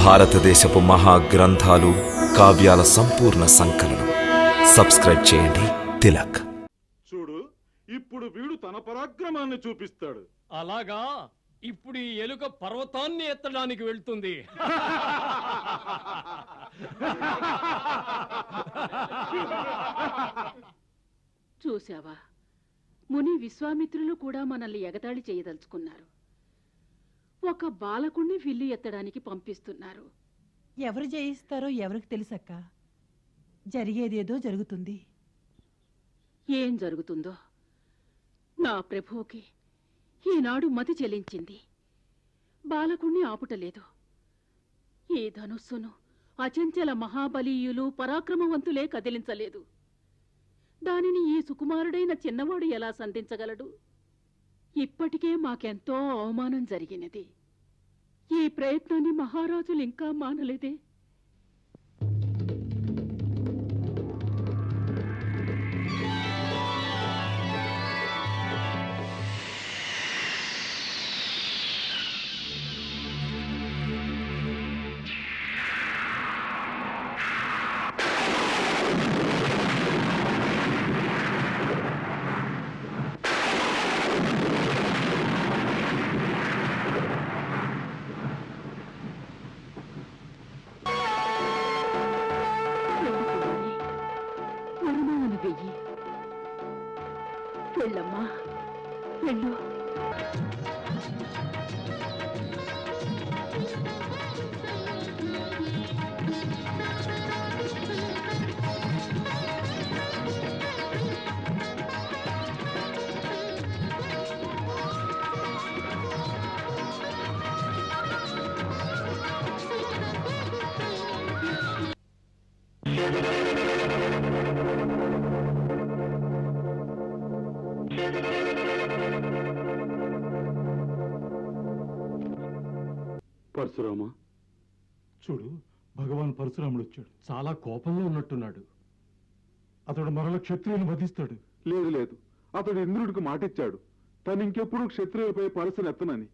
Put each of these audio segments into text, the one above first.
భారతదేశపు మహా గ్రంథాలు కావ్యాల సంపూర్ణ సంకలనం. సబ్స్క్రైబ్ చేయండి. తిలక్. చూడు ఇప్పుడు వీడు తన పరాక్రమాన్ని చూపిస్తాడు. అలాగా? ఇప్పుడు ఈ ఎలుక పర్వతాన్ని ఎత్తడానికి వెళ్తుంది. చూశావా? ముని విశ్వామిత్రులు కూడా మనల్ని ఎగతాళి చేయదలుచుకున్నారు. ఒక బాలకుణ్ణి విల్లు ఎత్తడానికి పంపిస్తున్నారు. ఎవరు జయిస్తారో ఎవరికి తెలుసక్క? జరిగేదేదో జరుగుతుంది. ఏం జరుగుతుందో? నా ప్రభువుకి ఈనాడు మతి చెలించింది. బాలకుణ్ణి ఆపుటలేదు. ఈ ధనుస్సును అచంచల మహాబలీయులు పరాక్రమవంతులే కదిలించలేదు. దానిని ఈ సుకుమారుడైన చిన్నవాడు ఎలా సంధించగలడు? ఇప్పటికే మాకెంతో అవమానం జరిగినది. ఈ ప్రయత్నాన్ని మహారాజులు ఇంకా మానలేదే. వెళ్ళు. పరశురామ? చూడు భగవాన్ పరశురాముడు వచ్చాడు చాలా కోపంలో ఉన్నట్టున్నాడు. అతడు మరల క్షత్రియుని వధిస్తాడు. లేదు లేదు. అతడు ఇంద్రుడికి మాటిచ్చాడు. తను ఇంకెప్పుడు క్షత్రియులపై పరసనెత్తనని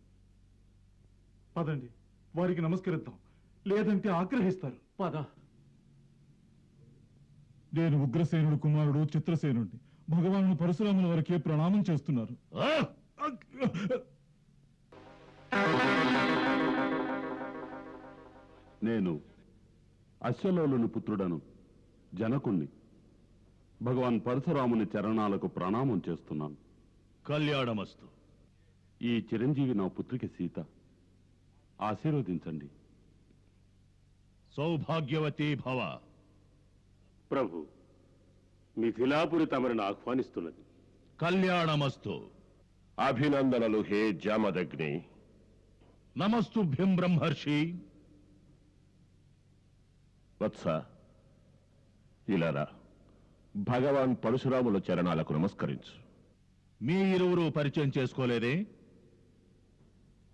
పదండి వారికి నమస్కరిద్దాం. లేదంటే ఆగ్రహిస్తారు. పద. నేను ఉగ్రసేనుడు కుమారుడు చిత్రసేనుడిని భగవాను పరశురాముల వారికి ప్రణామం చేస్తున్నారు. నేను అశ్వలోలుని పుత్రుడను జనకుణ్ణి భగవాన్ పరశురాముని చరణాలకు ప్రణామం చేస్తున్నాను. కళ్యాణమస్తు. ఈ చిరంజీవి నా పుత్రిక సీత. ఆశీర్వదించండి. సౌభాగ్యవతి భవ. ప్రభు మిథిలాపురి తమరిని ఆహ్వానిస్తున్నది. కళ్యాణమస్తు. అభినందనలు హే జామదగ్ని. నమస్తుభ్యం బ్రహ్మర్షి. వత్స ఇలారా భగవాన్ పరశురాముల చరణాలకు నమస్కరించు. మీ ఇరువురు పరిచయం చేసుకోలేదే?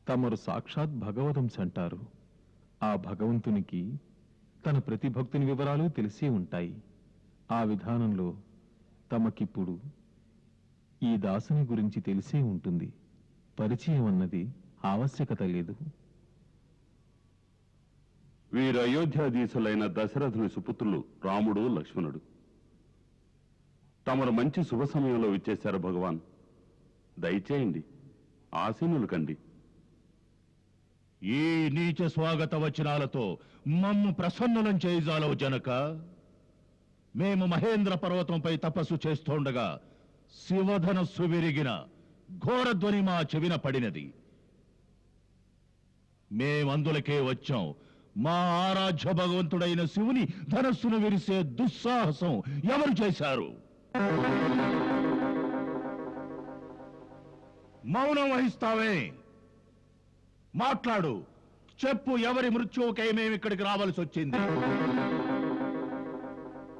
తమరు సాక్షాత్ భగవదంశ అంటారు ఆ భగవంతునికి తన ప్రతి భక్తుని వివరాలు తెలిసే ఉంటాయి. ఆ విధానంలో తమకిప్పుడు ఈ దాసుని గురించి తెలిసే ఉంటుంది. పరిచయం అన్నది ఆవశ్యకత లేదు. వీరు అయోధ్యాధీశులైన దశరథుని సుపుత్రులు రాముడు లక్ష్మణుడు. తమరు మంచి శుభ సమయంలో విచ్చేశారు భగవాన్. దయచేయండి ఆసీనులు కండి. ఈ నీచ స్వాగత వచనాలతో మమ్ము ప్రసన్నులం చేయజాలవు జనక. మేము మహేంద్ర పర్వతంపై తపస్సు చేస్తుండగా శివధనస్సు విరిగిన ఘోరధ్వని మా చెవిన పడినది. మేమందులకే వచ్చాం. మా ఆరాధ్య భగవంతుడైన శివుని ధనస్సును విరిసే దుస్సాహసం ఎవరు చేశారు? మౌనం వహిస్తావే. మాట్లాడు. చెప్పు ఎవరి మృత్యువుకై మేము ఇక్కడికి రావాల్సి వచ్చింది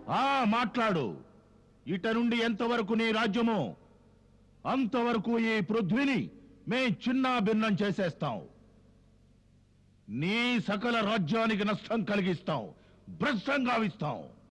ఆ మాట్లాడు. ఇట నుండి ఎంతవరకు నీ రాజ్యమో? అంతవరకు ఈ పృథ్వీని మేం చిన్నా భిన్నం చేసేస్తాం. నీ సకల రాజ్యానికి నష్టం కలిగిస్తాం. భ్రష్టం గావిస్తాం